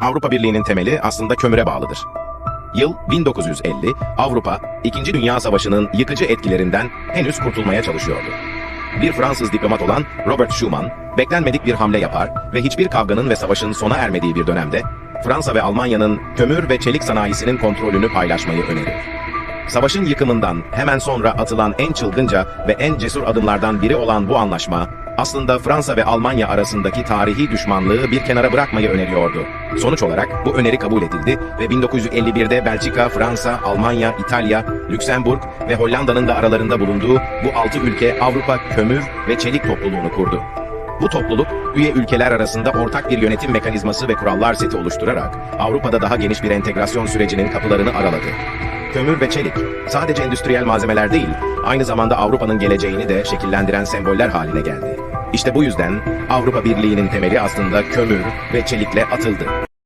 Avrupa Birliği'nin temeli aslında kömüre bağlıdır. Yıl 1950, Avrupa, İkinci Dünya Savaşı'nın yıkıcı etkilerinden henüz kurtulmaya çalışıyordu. Bir Fransız diplomat olan Robert Schuman, beklenmedik bir hamle yapar ve hiçbir kavganın ve savaşın sona ermediği bir dönemde, Fransa ve Almanya'nın kömür ve çelik sanayisinin kontrolünü paylaşmayı önerir. Savaşın yıkımından hemen sonra atılan en çılgınca ve en cesur adımlardan biri olan bu anlaşma, aslında Fransa ve Almanya arasındaki tarihi düşmanlığı bir kenara bırakmayı öneriyordu. Sonuç olarak bu öneri kabul edildi ve 1951'de Belçika, Fransa, Almanya, İtalya, Lüksemburg ve Hollanda'nın da aralarında bulunduğu bu altı ülke Avrupa Kömür ve Çelik Topluluğunu kurdu. Bu topluluk, üye ülkeler arasında ortak bir yönetim mekanizması ve kurallar seti oluşturarak Avrupa'da daha geniş bir entegrasyon sürecinin kapılarını araladı. Kömür ve çelik, sadece endüstriyel malzemeler değil, aynı zamanda Avrupa'nın geleceğini de şekillendiren semboller haline geldi. İşte bu yüzden Avrupa Birliği'nin temeli aslında kömür ve çelikle atıldı.